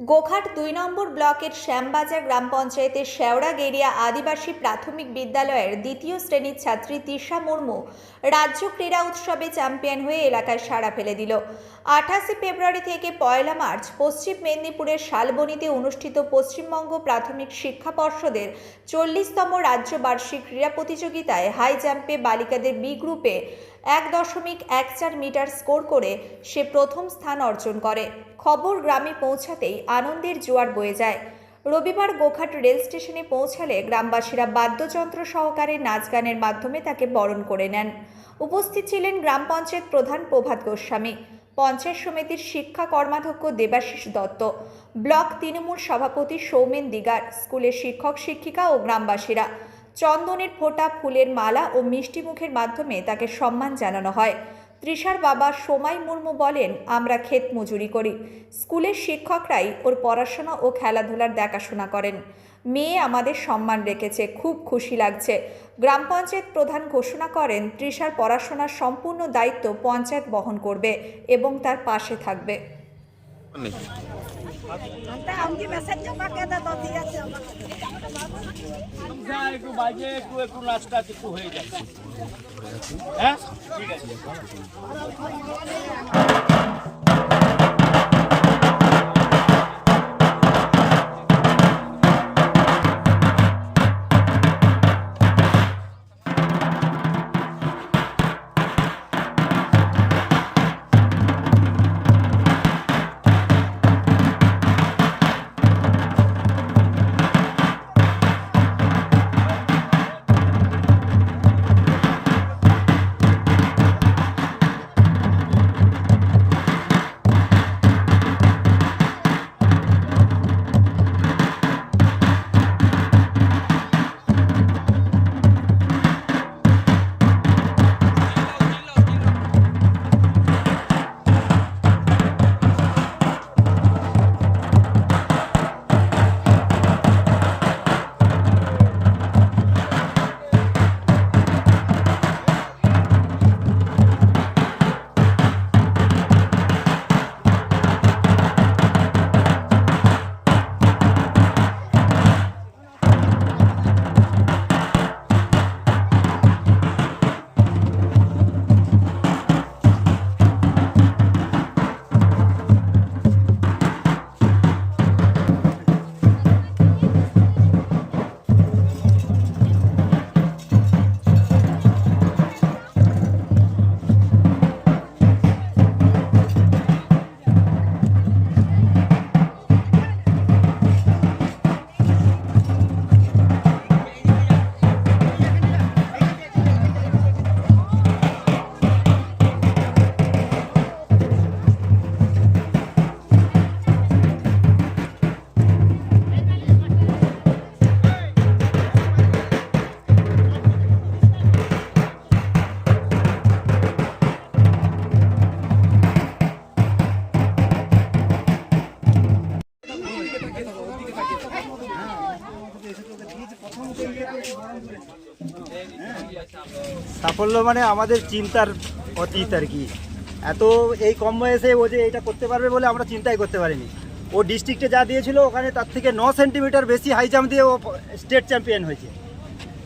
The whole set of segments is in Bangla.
গোঘাট দুই নম্বর ব্লকের শ্যামবাজার গ্রাম পঞ্চায়েতের শেওড়াগেরিয়া আদিবাসী প্রাথমিক বিদ্যালয়ের দ্বিতীয় শ্রেণির ছাত্রী তিশা মুর্মু রাজ্য ক্রীড়া উৎসবে চ্যাম্পিয়ন হয়ে এলাকায় সাড়া ফেলে দিল। আঠাশে ফেব্রুয়ারি থেকে পয়লা মার্চ পশ্চিম মেদিনীপুরের শালবনীতে অনুষ্ঠিত পশ্চিমবঙ্গ প্রাথমিক শিক্ষা পর্ষদের চল্লিশতম রাজ্য বার্ষিক ক্রীড়া প্রতিযোগিতায় হাই জাম্পে বালিকাদের বি গ্রুপে এক দশমিক এক চার মিটার স্কোর করে সে প্রথম স্থান অর্জন করে। খবর গ্রামে পৌঁছাতেই আনন্দের জোয়ার বয়ে যায়। রবিবার গোঘাট রেল স্টেশনে পৌঁছালে গ্রামবাসীরা বাদ্যযন্ত্র সহকারে নাচ গানের মাধ্যমে তাকে বরণ করে নেন। উপস্থিত ছিলেন গ্রাম পঞ্চায়েত প্রধান প্রভাত গোস্বামী, পঞ্চায়েত সমিতির শিক্ষা কর্মাধ্যক্ষ দেবাশিস দত্ত, ব্লক তৃণমূল সভাপতি সৌমেন দিগার, স্কুলের শিক্ষক, শিক্ষিকা ও গ্রামবাসীরা। চন্দনের ফোঁটা, ফুলের মালা ও মিষ্টি মুখের মাধ্যমে তাকে সম্মান জানানো হয়। তৃষার বাবা সোমাই মুর্মু বলেন, আমরা ক্ষেত মজুরি করি। স্কুলের শিক্ষকরাই ওর পড়াশোনা ও খেলাধুলার দেখাশোনা করেন। মেয়ে আমাদের সম্মান রেখেছে, খুব খুশি লাগছে। গ্রাম পঞ্চায়েত প্রধান ঘোষণা করেন, তৃষার পড়াশোনার সম্পূর্ণ দায়িত্ব পঞ্চায়েত বহন করবে এবং তার পাশে থাকবে। একটু বাইরে একটু একটু নাচটা একটু হয়ে যাচ্ছে হ্যাঁ? ঠিক আছে। সাফল্য মানে আমাদের চিন্তার অতীত আর কি। এত এই কম বয়সে ও যে এটা করতে পারবে বলে আমরা চিন্তাই করতে পারিনি। ও ডিস্ট্রিক্টে যা দিয়েছিল ওখানে তার থেকে ন সেন্টিমিটার বেশি হাই জাম্প দিয়ে ও স্টেট চ্যাম্পিয়ন হয়েছে।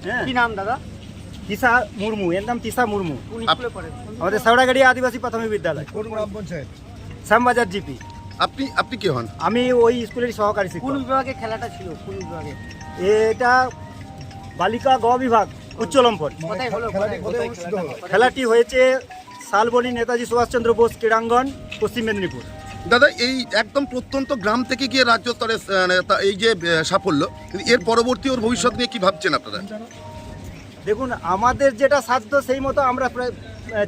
হ্যাঁ। কি নাম দাদা? তিসা মুর্মু এর নাম তিসা মুর্মু। কোন স্কুলে পড়ে। আমাদের সাউড়াগাড়ি আদিবাসী প্রাথমিক বিদ্যালয়। কোন গ্রাম পঞ্চায়েত? শ্যামবাজার জিপি। আপনি আপনি কে হন? আমি ওই স্কুলের সহকারী কোন শিক্ষক বিভাগে খেলাটা ছিল? কোন বিভাগে? এটা বালিকা গ বিভাগ উচ্চ লম্পট। খেলাটি হয়েছে শালবনী নেতাজি সুভাষচন্দ্র বোস ক্রীড়াঙ্গন পশ্চিম মেদিনীপুর। দাদা এই একদম প্রত্যন্ত গ্রাম থেকে গিয়ে রাজ্য স্তরে তা- এই যে সাফল্য কিন্তু এর পরবর্তী ওর ভবিষ্যৎ নিয়ে কি ভাবছেন আপনারা? দেখুন আমাদের যেটা সাধ্য সেই মতো আমরা প্রায়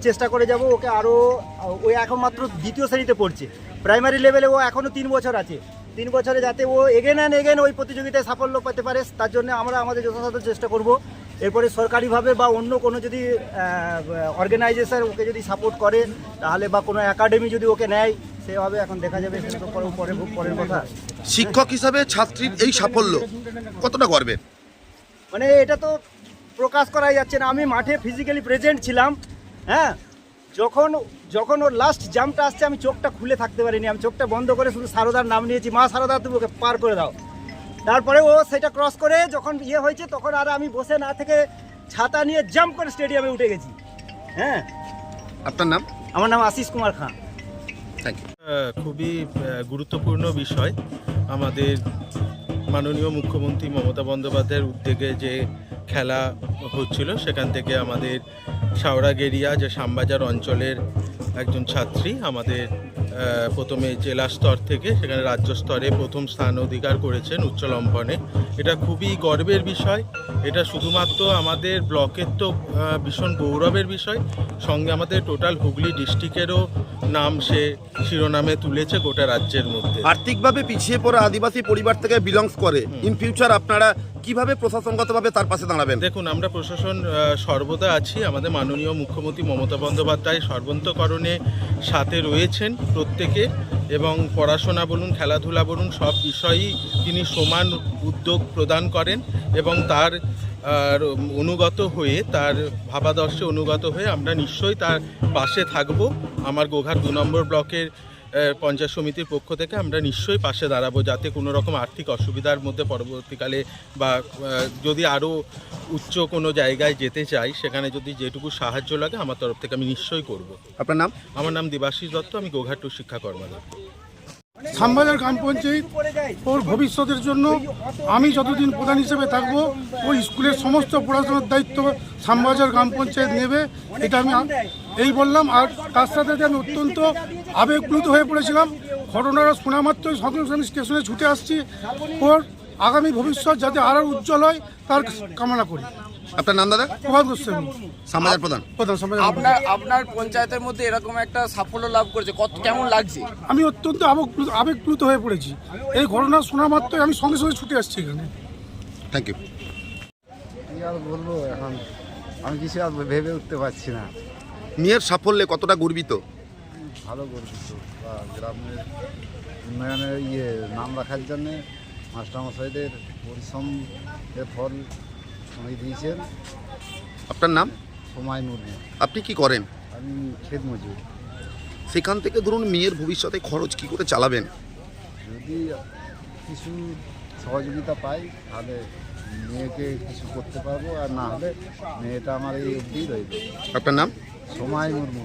চেষ্টা করে যাব। ওকে আরও ওই এখন মাত্র দ্বিতীয় শ্রেণীতে পড়ছে। প্রাইমারি লেভেলে ও এখনও তিন বছর আছে। তিন বছরে যাতে ও এগেন অ্যান্ড এগেন ওই প্রতিযোগিতায় সাফল্য পেতে পারে তার জন্য আমরা আমাদের যথাসাধ্য চেষ্টা করব। এরপরে সরকারিভাবে বা অন্য কোনো যদি অর্গানাইজেশন ওকে যদি সাপোর্ট করে তাহলে বা কোনো একাডেমি যদি ওকে নেয় সেভাবে এখন দেখা যাবে পরে পরে পরের কথা। শিক্ষক হিসাবে ছাত্রীর এই সাফল্য কতটা গর্বের মানে এটা তো প্রকাশ করাই যাচ্ছে না। আমি মাঠে ফিজিক্যালি প্রেজেন্ট ছিলাম হ্যাঁ? যখন যখন ওর লাস্ট জাম্পটা আসছে আমি চোখটা খুলে থাকতে পারিনি। আমি চোখটা বন্ধ করে শুধু সারদার নাম নিয়েছি মা সারদা তুমি ওকে পার করে দাও। তারপরে ও সেটা ক্রস করে যখন ইয়ে হয়েছে তখন আর আমি বসে না থেকে ছাতা নিয়ে জাম্প করে স্টেডিয়ামে উঠে গেছি। হ্যাঁ? আপনার নাম? আমার নাম আশিস কুমার খান থ্যাংক ইউ খুবই গুরুত্বপূর্ণ বিষয়। আমাদের মাননীয় মুখ্যমন্ত্রী মমতা বন্দ্যোপাধ্যায়ের উদ্যোগে যে খেলা হচ্ছিল সেখান থেকে আমাদের শাওড়াগেরিয়া যে শ্যামবাজার অঞ্চলের একজন ছাত্রী আমাদের প্রথমে জেলা স্তর থেকে সেখানে রাজ্য স্তরে প্রথম স্থান অধিকার করেছেন উচ্চলম্বনে এটা খুবই গর্বের বিষয়। এটা শুধুমাত্র আমাদের ব্লকের তো ভীষণ গৌরবের বিষয়। সঙ্গে আমাদের টোটাল হুগলি ডিস্ট্রিক্টেরও নাম সে শিরোনামে তুলেছে গোটা রাজ্যের মধ্যে। আর্থিকভাবে পিছিয়ে পড়া আদিবাসী পরিবার থেকে বিলংস করে। ইন ফিউচার আপনারা কীভাবে প্রশাসনগতভাবে তার পাশে দাঁড়াবেন? দেখুন, আমরা প্রশাসন সর্বদা আছি। আমাদের মাননীয় মুখ্যমন্ত্রী মমতা বন্দ্যোপাধ্যায় সর্বন্তকরণে সাথে রয়েছেন প্রত্যেকে এবং পড়াশোনা বলুন, খেলাধুলা বলুন, সব বিষয়েই তিনি সমান উদ্যোগ প্রদান করেন এবং তার, আর, অনুগত হয়ে, তার ভাবাদর্শে অনুগত হয়ে আমরা নিশ্চয়ই তার পাশে থাকব। আমার গোঘাট দু নম্বর ব্লকের পঞ্চায়েত সমিতির পক্ষ থেকে আমরা নিশ্চয়ই পাশে দাঁড়াবো যাতে কোনো রকম আর্থিক অসুবিধার মধ্যে পরবর্তীকালে বা যদি আরও উচ্চ কোনো জায়গায় যেতে চাই সেখানে যদি যেটুকু সাহায্য লাগে আমার তরফ থেকে আমি নিশ্চয়ই করব। আপনার নাম? আমার নাম দেবাশিস দত্ত আমি গোঘাটু শিক্ষা কর্মদক্ষ শ্যামবাজার গ্রাম পঞ্চায়েত ওর ভবিষ্যতের জন্য আমি যতদিন প্রধান হিসেবে থাকব ওই স্কুলের সমস্ত পড়াশোনার দায়িত্ব শ্যামবাজার গ্রাম পঞ্চায়েত নেবে, এটা আমি এই বললাম। আর তার সাথে সাথে আমি অত্যন্ত আবেগপ্লুত হয়ে পড়েছিলাম। ঘটনাটা শোনা মাত্রই সঙ্গে স্টেশনে ছুটে আসছি। ওর আগামী ভবিষ্যৎ যাতে আরও উজ্জ্বল হয়, তার কামনা করি। আপনার নাম দাদা? প্রভাত গোস্বামী। সমাজের প্রধান। প্রধান সমাজ আপনার আপনার পঞ্চায়েতের মধ্যে এরকম একটা সাফল্য লাভ করেছে কত কেমন লাগছে? আমি অত্যন্ত আবেগপ্লুত আবেগপ্লুত হয়ে পড়েছি। এই ঘটনা শোনা মাত্রই আমি সঙ্গে সঙ্গে ছুটে আসছি এখানে। থ্যাংক ইউ কি আর বলব এখন? আমি কিছু আর ভেবে উঠতে পারছি না। মেয়ের সাফল্যে কতটা গর্বিত? ভালো গর্বিত। বা গ্রামের উন্নয়নের ইয়ে নাম রাখার জন্যে মাস্টারমশাইদের পরিশ্রম এর ফল উনি দিয়েছেন। আপনার নাম? সময় মুর্মু আপনি কি করেন? আমি খেত মজুর। সেখান থেকে ধরুন মেয়ের ভবিষ্যতে খরচ কি করে চালাবেন? যদি কিছু সহযোগিতা পাই তাহলে মেয়েকে কিছু করতে পারব আর না হলে মেয়েটা আমার এই অবধি রইবে আপনার নাম? সময় মুর্মু